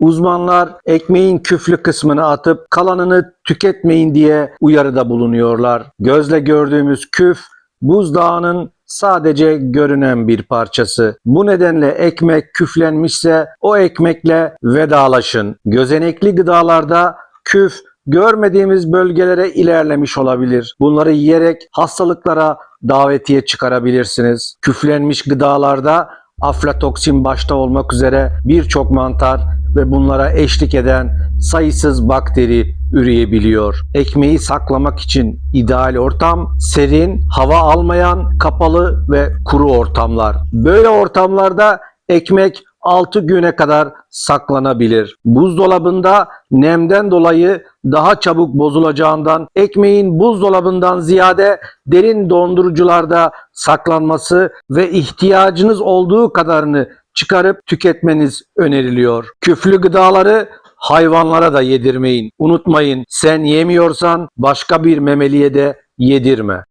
Uzmanlar ekmeğin küflü kısmını atıp kalanını tüketmeyin diye uyarıda bulunuyorlar. Gözle gördüğümüz küf buzdağının sadece görünen bir parçası. Bu nedenle ekmek küflenmişse o ekmekle vedalaşın. Gözenekli gıdalarda küf görmediğimiz bölgelere ilerlemiş olabilir. Bunları yiyerek hastalıklara davetiye çıkarabilirsiniz. Küflenmiş gıdalarda aflatoksin başta olmak üzere birçok mantar ve bunlara eşlik eden sayısız bakteri üreyebiliyor. Ekmeği saklamak için ideal ortam serin, hava almayan, kapalı ve kuru ortamlar. Böyle ortamlarda ekmek 6 güne kadar saklanabilir. Buzdolabında nemden dolayı daha çabuk bozulacağından ekmeğin buzdolabından ziyade derin dondurucularda saklanması ve ihtiyacınız olduğu kadarını çıkarıp tüketmeniz öneriliyor. Küflü gıdaları hayvanlara da yedirmeyin. Unutmayın sen yemiyorsan başka bir memeliye de yedirme.